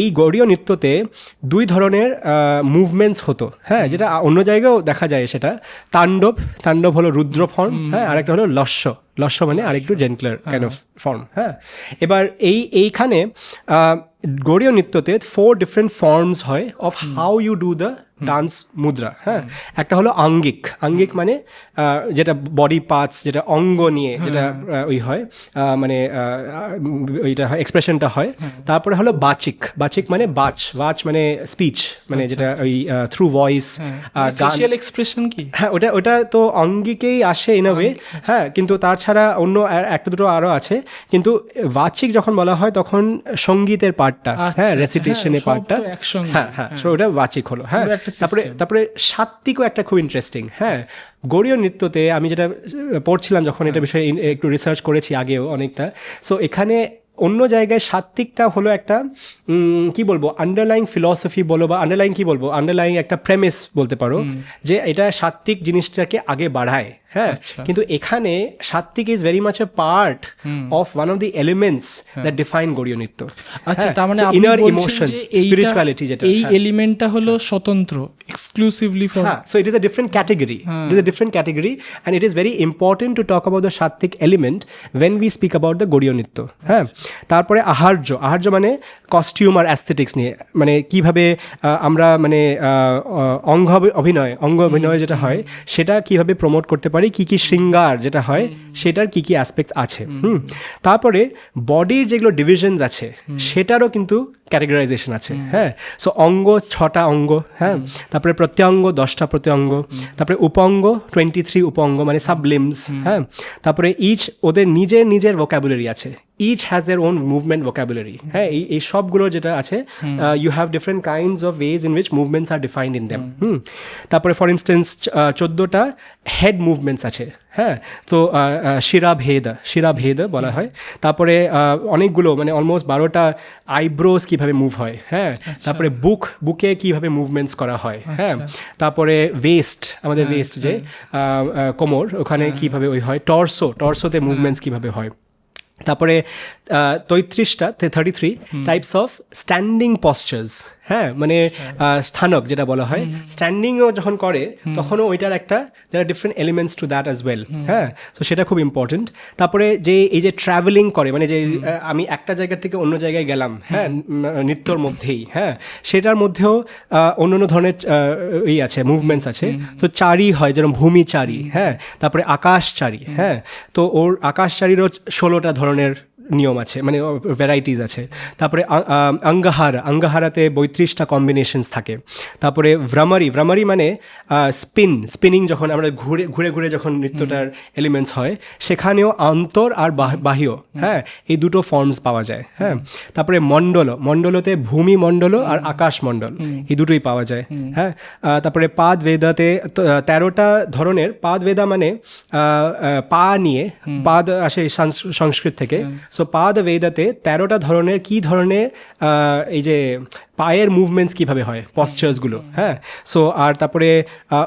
এই গৌড়ীয় নৃত্যতে দুই ধরনের মুভমেন্টস হতো। হ্যাঁ যেটা অন্য জায়গায়ও দেখা যায় সেটা। তাণ্ডব তাণ্ডব হলো রুদ্র ফর্ম হ্যাঁ আরেকটা হলো লস্য। লস্য মানে আরেকটু জেন্টলার কাইন্ড অফ ফর্ম হ্যাঁ। এবার এই এইখানে গৌরীয় নৃত্যতে ফোর ডিফারেন্ট ফর্মস হয় of how you do the dance mudra হ্যাঁ? একটা হলো আঙ্গিক। আঙ্গিক মানে যেটা বডি পার্টস যেটা অঙ্গ নিয়ে যেটা ওই হয় মানে ওইটা এক্সপ্রেশনটা হয়। তারপরে হলো বাচিক। বাচিক মানে বাচ বাচ মানে স্পিচ মানে যেটা ওই থ্রু ভয়েস আর ফেশিয়াল এক্সপ্রেশন কি? হ্যাঁ ওটা ওটা তো অঙ্গিকেই আসে ইন ওয়ে হ্যাঁ কিন্তু তাছাড়া অন্য একটা দুটো আরও আছে। কিন্তু বাচিক যখন বলা হয় তখন সঙ্গীতের পার্টটা আচ্ছা, হ্যাঁ আচ্ছা, রেসিটেশনের হ্যাঁ, পার্টটা হ্যাঁ হ্যাঁ so ওটা বাচিক হলো হ্যাঁ। একটা তারপরে তারপরে সাত্ত্বিকও একটা খুব ইন্টারেস্টিং হ্যাঁ? গৌড়ীয় নৃত্যতে আমি যেটা পড়ছিলাম যখন এটা বিষয়ে একটু রিসার্চ করেছি আগেও অনেকটা। সো এখানে অন্য জায়গায় সাত্ত্বিকটা হলো একটা কি বলব আন্ডারলাইং ফিলসফি বলো বা আন্ডারলাইং কি বলব আন্ডারলাইং একটা প্রেমিস বলতে পারো যে এটা সাত্ত্বিক জিনিসটাকে আগে বাড়ায় হ্যাঁ? আচ্ছা। কিন্তু এখানে sattvik is very much a part of one of the elements that define Gaudiya nritya আচ্ছা তার মানে ইনার ইমোশন স্পিরিচুয়ালিটি যেটা এই হ্যাঁ। এলিমেন্টটা হলো স্বতন্ত্র exclusively for Huh. So it is a different category. It is a different category, and it is very important to talk about the Shattik element when we speak about the Godiyo নৃত্য হ্যাঁ তারপরে আহার্য আহার্য মানে costume আর aesthetics নিয়ে মানে কীভাবে আমরা মানে অঙ্গ অভিনয় অঙ্গ অভিনয় যেটা হয় সেটা কীভাবে প্রমোট করতে পারি কি কি শৃঙ্গার যেটা হয় সেটার কি কি অ্যাসপেক্টস আছে হুম তারপরে বডির যেগুলো ডিভিশনস আছে সেটারও কিন্তু ক্যাটেগরাইজেশন আছে হ্যাঁ সো অঙ্গ ছটা অঙ্গ হ্যাঁ তারপরে প্রত্যঙ্গ দশটা প্রত্যঙ্গ। তারপরে উপঙ্গ টোয়েন্টি থ্রি উপঙ্গ মানে সাবলিমস হ্যাঁ? তারপরে ইচ ওদের নিজের নিজের ভোকাবুলারি আছে। Each has their own movement vocabulary হ্যাঁ এই এই সবগুলো যেটা আছে you have different kinds of ways in which movements are defined in them hmm তারপরে ফর ইনস্টেন্স চোদ্দোটা হেড মুভমেন্টস আছে হ্যাঁ? তো শিরা আহ, শিরাভেদ শিরাভেদ বলা হয়। তারপরে অনেকগুলো মানে অলমোস্ট বারোটা আইব্রোস কীভাবে মুভ হয় হ্যাঁ? তারপরে বুক বুকে কীভাবে মুভমেন্টস করা হয় হ্যাঁ? তারপরে ওয়েস্ট আমাদের ওয়েস্ট যে আহ, আহ, কোমর ওখানে কীভাবে ওই হয়? টর্সো টর্সোতে মুভমেন্টস কীভাবে হয়? তারপরে তৈত্রিশটা thirty three types of standing postures হ্যাঁ মানে স্থানক যেটা বলা হয়। স্ট্যান্ডিংও যখন করে তখনও ওইটার একটা there are different elements to that as well হ্যাঁ তো সেটা খুব ইম্পর্টেন্ট তারপরে যে এই যে ট্রাভেলিং করে মানে যে আমি একটা জায়গা থেকে অন্য জায়গায় গেলাম হ্যাঁ নৃত্যর মধ্যেই হ্যাঁ সেটার মধ্যেও অন্য অন্য ধরনের এই আছে মুভমেন্টস আছে। তো চারি হয় যেরকম ভূমিচারী হ্যাঁ তারপরে আকাশচারী হ্যাঁ তো ওর আকাশচারীরও ষোলোটা ধরনের নিয়ম আছে মানে ভ্যারাইটিস আছে। তারপরে আ- আ- অঙ্গহারা অঙ্গহারাতে বৈত্রিশটা কম্বিনেশনস থাকে। তারপরে ভ্রামারি ভ্রামারি মানে স্পিন স্পিনিং যখন আমরা ঘুরে ঘুরে ঘুরে যখন নৃত্যটার এলিমেন্টস হয় সেখানেও অন্তর আর বাহ- বাহ্য হ্যাঁ এই দুটো ফর্মস পাওয়া যায় হ্যাঁ। তারপরে মণ্ডল মণ্ডলতে ভূমি মণ্ডল আর আকাশ মণ্ডল এই দুটোই পাওয়া যায় হ্যাঁ। তারপরে পাদ বেদাতে তেরোটা ধরনের পাদ বেদা মানে পা নিয়ে পাদ আসে সংস্কৃত থেকে সো পা পাদ বেদাতে তেরোটা ধরনের কি ধরনের এই যে পায়ের মুভমেন্টস কীভাবে হয় পশ্চার্সগুলো হ্যাঁ? সো আর তারপরে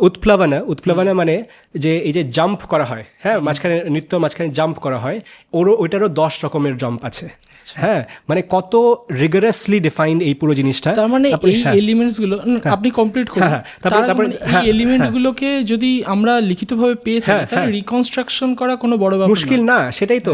উৎপ্লাবনা উৎপ্লাবনা মানে যে এই যে জাম্প করা হয় হ্যাঁ? মাঝখানে নৃত্য মাঝখানে জাম্প করা হয় ওরও ওইটারও দশ রকমের জাম্প আছে। হ্যাঁ মানে কত রিগারাসলি ডিফাইন্ড এই পুরো জিনিসটা? তার মানে এই হ্যাঁ। এলিমেন্টসগুলো আপনি কমপ্লিট করুন। হ্যাঁ, হ্যাঁ। তারপরে- তারপরে- মানে এই হ্যাঁ, এলিমেন্ট গুলোকে যদি আমরা লিখিতভাবে পেয়ে থাকি হ্যাঁ, তাহলে হ্যাঁ। রিকনস্ট্রাকশন করা কোনো বড় ব্যাপার মুশকিল না সেটাই তো।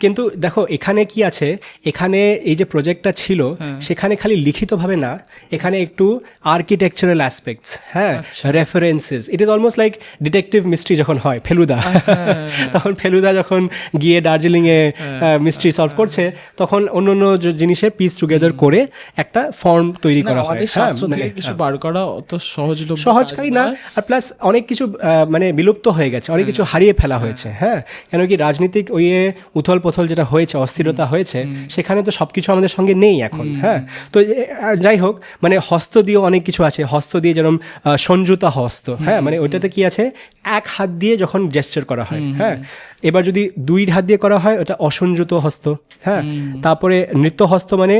কিন্তু দেখো এখানে কি আছে? এখানে এই যে প্রজেক্টটা ছিল সেখানে খালি লিখিতভাবে না এখানে একটু আর্কিটেকচারাল অ্যাসপেক্টস হ্যাঁ references it is almost like detective mystery যখন হয় ফেলুদা। তখন ফেলুদা যখন গিয়ে দার্জিলিংয়ে মিস্ট্রি সলভ করছে তখন অন্য অন্য যে জিনিসের পিস টুগেদার করে একটা ফর্ম তৈরি করা হয়। হ্যাঁ, মানে- কিছু বার করা অত সহজলভ্য সহজকারী না আর প্লাস অনেক কিছু মানে বিলুপ্ত হয়ে গেছে অনেক কিছু হারিয়ে ফেলা হয়েছে হ্যাঁ। কেন কি রাজনীতিক ওই উথল পথল যেটা হয়েছে অস্থিরতা হয়েছে সেখানে তো সব কিছু আমাদের সঙ্গে নেই এখন হ্যাঁ। তো যাই হোক মানে হস্ত দিয়েও অনেক কিছু আছে হস্ত দিয়ে যেরকম সঞ্জুতা হস্ত হ্যাঁ। মানে ওইটাতে কি আছে এক হাত দিয়ে যখন জেস্টার করা হয় হ্যাঁ। এবার যদি দুই হাত দিয়ে করা হয় ওটা অসংযুত হস্ত হ্যাঁ। তারপরে নৃত্যহস্ত মানে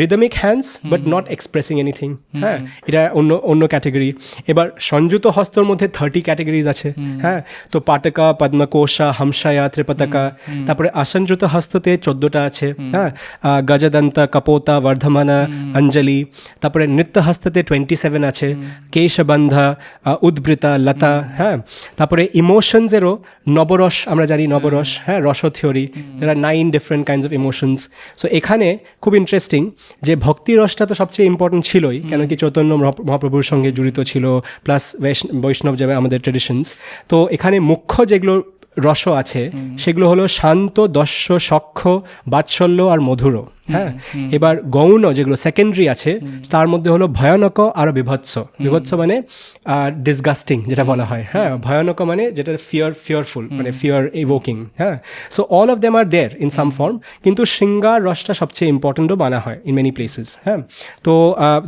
rhythmic hands but not expressing anything হ্যাঁ? এটা অন্য অন্য ক্যাটাগরি এবার সংযুত হস্তর মধ্যে থার্টি ক্যাটাগরিজ আছে হ্যাঁ? তো পাটকা পদ্মকোষা হামসায়া ত্রিপতাকা তারপরে আসনযুত হস্ততে চোদ্দোটা আছে হ্যাঁ? গজদন্ত কপোতা বর্ধমানা অঞ্জলি তারপরে নৃত্য হস্ততে টোয়েন্টি সেভেন আছে কেশবন্ধা উদ্বৃতা লতা হ্যাঁ? তারপরে ইমোশনসেরও নবরস আমরা জানি নবরস হ্যাঁ? Rasa theory there are nine different kinds of emotions so এখানে খুব ইন্টারেস্টিং যে ভক্তি রসটা তো সবচেয়ে ইম্পর্টেন্ট ছিলই কেন কি চৈতন্য মহাপ্রভুর সঙ্গে জড়িত ছিল প্লাস বৈষ্ণব যাবে আমাদের ট্রেডিশনস তো এখানে মুখ্য যেগুলো রস আছে সেগুলো হলো শান্ত দস্য সক্ষ বাৎসল্য আর মধুর। হ্যাঁ? এবার গৌণ যেগুলো সেকেন্ডারি আছে তার মধ্যে হলো ভয়ানক আর বিভৎস। বিভৎস মানে ডিসগাস্টিং যেটা বলা হয়। হ্যাঁ? ভয়ানক মানে যেটা ফিয়ার ফিয়ারফুল মানে ফিয়ার ইভোকিং হ্যাঁ? So all of them are there in some form কিন্তু শৃঙ্গার রসটা সবচেয়ে ইম্পর্টেন্টও বানা হয় ইন মেনি প্লেসেস হ্যাঁ? তো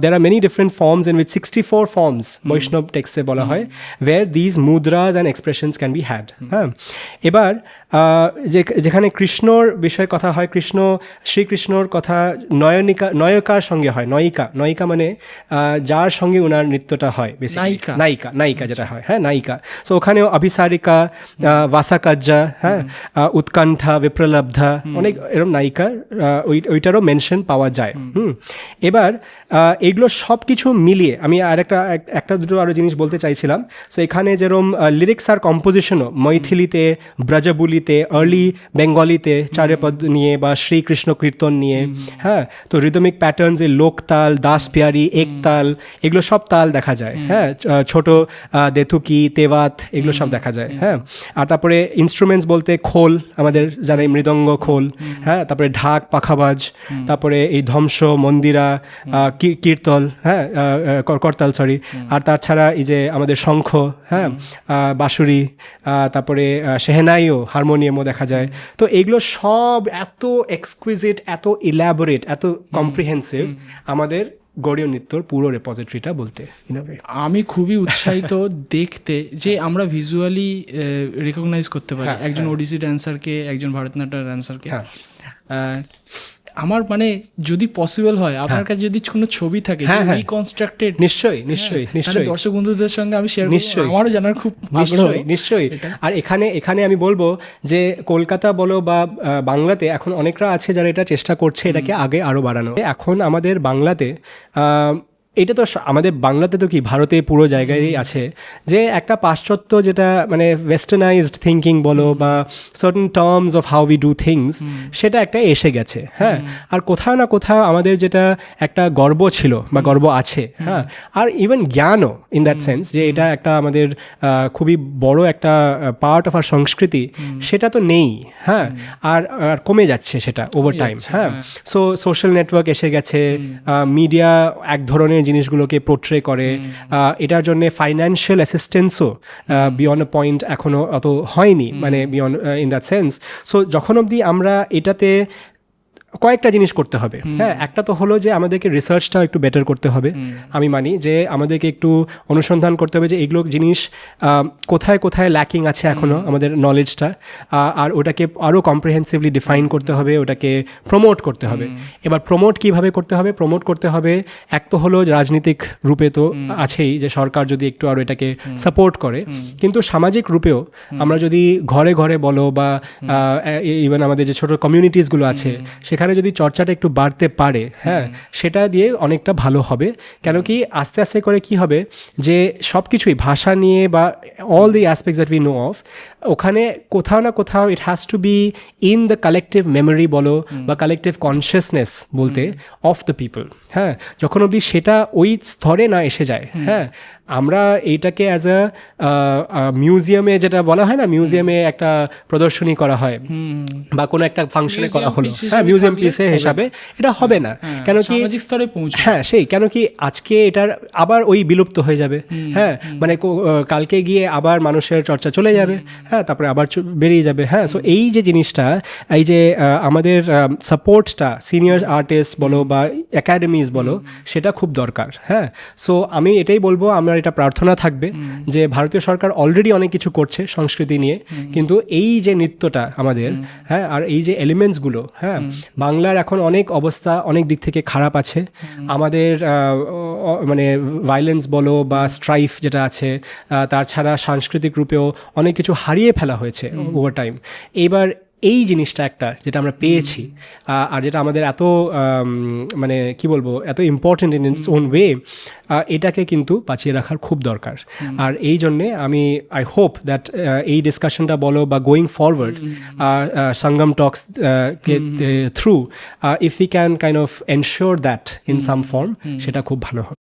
there are many different forms in with sixty four forms বৈষ্ণব টেক্সে বলা হয় where these mudras and expressions can be had হ্যাঁ? এবার যে যেখানে কৃষ্ণর বিষয়ে কথা হয় কৃষ্ণ শ্রীকৃষ্ণর কথা নয়নিকা নয়কার সঙ্গে হয় নয়িকা। নয়িকা মানে যার সঙ্গে ওনার নৃত্যটা হয় basically। নায়িকা। নায়িকা নায়িকা যেটা হয় হ্যাঁ নায়িকা। সো ওখানেও অভিসারিকা আহ, ভাসাকাজ্জা হ্যাঁ উৎকণ্ঠা বিপ্রলব্ধা অনেক এরকম নায়িকা ওই ওইটারও মেনশন পাওয়া যায়। হুম। এবার এগুলো সব কিছু মিলিয়ে আমি আর একটা একটা দুটো আরও জিনিস বলতে চাইছিলাম। সো এখানে যেরকম লিরিক্স আর কম্পোজিশনও মৈথিলিতে ব্রজবুলিতে আর্লি বেঙ্গলিতে চার্যপদ নিয়ে বা শ্রীকৃষ্ণ কীর্তন নিয়ে হ্যাঁ তো রিদমিক প্যাটার্নস এ লোকতাল দাস পিয়ারি একতাল এগুলো সব তাল দেখা যায়। হ্যাঁ ছোট দেথুকি তেওয়াত এগুলো সব দেখা যায়। হ্যাঁ আর তারপরে ইনস্ট্রুমেন্টস বলতে খোল আমাদের যারা মৃদঙ্গ খোল হ্যাঁ তারপরে ঢাক পাখাবাজ তারপরে এই ধ্বংস মন্দিরা কীর্তল হ্যাঁ করতাল সরি আর তাছাড়া এই যে আমাদের শঙ্খ হ্যাঁ বাঁশুরি তারপরে আহ, শেহনাইও হারমোনিয়ামও দেখা যায়। তো এগুলো সব এত এক্সকুইজিট এত ইলাবোরেট এত কম্প্রিহেন্সিভ আমাদের গড়ীয় নৃত্যর পুরো রেপোজিটরিটা বলতে। আমি খুবই উৎসাহিত দেখতে যে আমরা ভিজুয়ালি রেকগনাইজ করতে পারি। হ্যাঁ, একজন ওডিসি ড্যান্সারকে একজন ভারতনাট্যম ড্যান্সারকে হ্যাঁ। আমার মানে যদি পসিবল হয় আপনার কাছে যদি কোনো ছবি থাকে হ্যাঁ, হ্যাঁ। রিকনস্ট্রাক্টেড নিশ্চয়ই নিশ্চয়ই নিশ্চয়ই। দর্শক বন্ধুদের সঙ্গে আমি শেয়ার নিশ্চয়ই। আমারও জানার খুব নিশ্চয়ই নিশ্চয়ই। আর এখানে এখানে আমি বলব যে কলকাতা বলো বা বাংলাতে এখন অনেকরা আছে যারা এটা চেষ্টা করছে এটাকে আগে আরও বাড়ানো এখন আমাদের বাংলাতে এটা তো আমাদের বাংলাতে তো কি ভারতে পুরো জায়গায়ই আছে যে একটা পাশ্চাত্য যেটা মানে ওয়েস্টার্নাইজড থিঙ্কিং বলো বা certain terms of how we do things সেটা একটা এসে গেছে হ্যাঁ? আর কোথাও না কোথাও আমাদের যেটা একটা গর্ব ছিল বা গর্ব আছে হ্যাঁ? আর ইভেন জ্ঞানও ইন দ্যাট সেন্স যে এটা একটা আমাদের খুবই বড় একটা পার্ট অফ আর সংস্কৃতি সেটা তো নেই হ্যাঁ? আর আর কমে যাচ্ছে সেটা ওভার টাইম হ্যাঁ? সো সোশ্যাল নেটওয়ার্ক এসে গেছে মিডিয়া এক ধরনের জিনিসগুলোকে পোট্রে করে। এটার জন্য ফাইন্যান্সিয়াল অ্যাসিস্ট্যান্সও বিয়ন্ড আ পয়েন্ট এখনও অত হয়নি মানে beyond in that sense so যখন অবধি আমরা এটাতে কয়েকটা জিনিস করতে হবে। হ্যাঁ একটা তো হলো যে আমাদেরকে রিসার্চটা একটু বেটার করতে হবে। আমি মানি যে আমাদেরকে একটু অনুসন্ধান করতে হবে যে এইগুলো জিনিস কোথায় কোথায় ল্যাকিং আছে এখনও আমাদের নলেজটা আর ওটাকে আরও কম্প্রিহেন্সিভলি ডিফাইন করতে হবে ওটাকে প্রমোট করতে হবে। এবার প্রমোট কীভাবে করতে হবে? প্রমোট করতে হবে এক তো হলো রাজনৈতিক রূপে তো আছেই যে সরকার যদি একটু আরও এটাকে সাপোর্ট করে। কিন্তু সামাজিক রূপেও আমরা যদি ঘরে ঘরে বলো বা ইভেন আমাদের যে ছোটো কমিউনিটিসগুলো আছে সেখানে যদি চর্চাটা একটু বাড়তে পারে হ্যাঁ সেটা দিয়ে অনেকটা ভালো হবে। কেন কি আস্তে আস্তে করে কি হবে যে সব কিছুই ভাষা নিয়ে বা all the aspects that we know of ওখানে কোথাও না কোথাও it has to be in the collective memory বলো বা কালেকটিভ কনসিয়াসনেস বলতে অফ দ্য পিপল হ্যাঁ? যখন অবধি সেটা ওই স্তরে না এসে যায় হ্যাঁ? আমরা এইটাকে অ্যাজ আ মিউজিয়ামে যেটা বলা হয় না মিউজিয়ামে একটা প্রদর্শনী করা হয় বা কোনো একটা ফাংশনে করা হলো। হ্যাঁ মিউজিয়াম পিসে হিসাবে এটা হবে না। কেন কি সামাজিক স্তরে পৌঁছে হ্যাঁ সেই কেন কি আজকে এটার আবার ওই বিলুপ্ত হয়ে যাবে হ্যাঁ? মানে কালকে গিয়ে আবার মানুষের চর্চা চলে যাবে হ্যাঁ? তারপরে আবার বেরিয়ে যাবে। হ্যাঁ সো এই যে জিনিসটা এই যে আমাদের সাপোর্টটা সিনিয়র আর্টিস্ট বলো বা একাডেমিজ বলো সেটা খুব দরকার। হ্যাঁ সো আমি এটাই বলব আমার এটা প্রার্থনা থাকবে যে ভারতীয় সরকার অলরেডি অনেক কিছু করছে সংস্কৃতি নিয়ে কিন্তু এই যে নৃত্যটা আমাদের হ্যাঁ আর এই যে এলিমেন্টসগুলো হ্যাঁ বাংলার এখন অনেক অবস্থা অনেক দিক থেকে খারাপ আছে। আমাদের মানে ভায়োলেন্স বলো বা স্ট্রাইফ যেটা আছে তাছাড়া সাংস্কৃতিক রূপেও অনেক কিছু হারিয়ে ফেলা হয়েছে ওভার টাইম এইবার এই জিনিসটা একটা যেটা আমরা পেয়েছি আর যেটা আমাদের এত মানে কি বলব এত important in its own way এটাকে কিন্তু বাঁচিয়ে রাখার খুব দরকার। আর এই জন্যে আমি আই হোপ দ্যাট এই ডিসকাশনটা বলো বা going forward Sangam talks K through if you can kind of ensure that in some form সেটা খুব ভালো হবে।